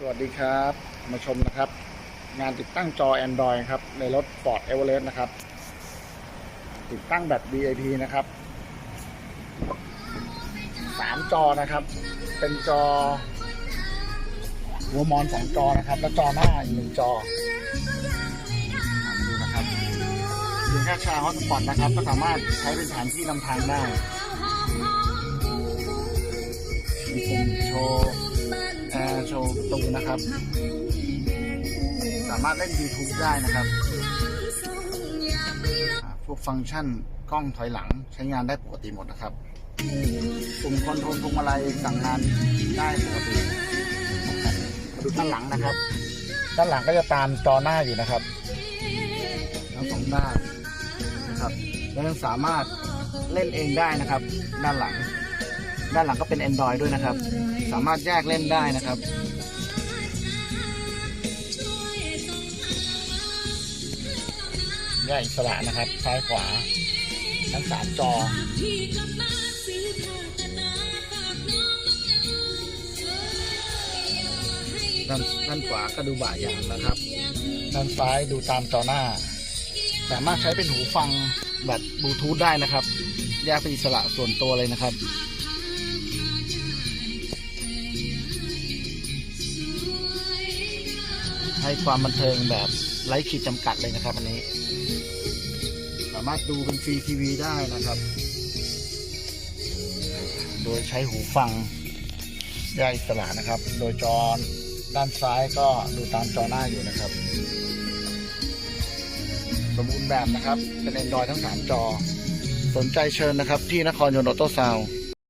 สวัสดีครับ มาชมนะครับ งานติดตั้งจอ Android ครับ ในรถ Ford Everest นะครับ ติดตั้งแบบ VIP นะครับสามจอนะครับ เป็นจอ หัวมอนสองจอนะครับ แล้วจอหน้าอีกหนึ่งจอดูนะครับเพียงแค่ชาฮอตสปอตนะครับ ก็สามารถใช้เป็นฐานที่นำทางได้มีปุ่มโชว์แอร์โชว์ ประตูนะครับ สามารถเล่น YouTube ได้นะครับอ่าพวกฟังก์ชันกล้องถอยหลังใช้งานได้ปกติหมดนะครับปุ่มคอนโทรลพวงมาลัยสั่งงานได้ปกตินะครับมาดูด้านหลังนะครับ ด้านหลังก็จะตามจอหน้าอยู่นะครับทั้งสองด้านนะครับแล้วยังสามารถเล่นเองได้นะครับ ด้านหลัง ด้านหลังก็เป็น Android ด้วยนะครับ สามารถแยกเล่นได้นะครับ แยกอิสระนะครับ ซ้ายขวา ทั้งสามจอ ด้านด้านขวาก็ดูบ่าอย่างนะครับ ด้านซ้ายดูตามจอหน้า สามารถใช้เป็นหูฟังแบบบลูทูธได้นะครับ แยกเป็นอิสระส่วนตัวเลยนะครับให้ความบันเทิงแบบ ไร้ขีดจำกัดเลยนะครับอันนี้ สามารถดูเป็นฟรีทีวีได้นะครับ โดยใช้หูฟังแยกอิสระนะครับ โดยจอด้านซ้ายก็ดูตามจอหน้าอยู่นะครับ สมบูรณ์แบบนะครับ เป็น Android ทั้ง 3 จอ สนใจเชิญนะครับ ที่นครยนต์ออโต้ซาวด์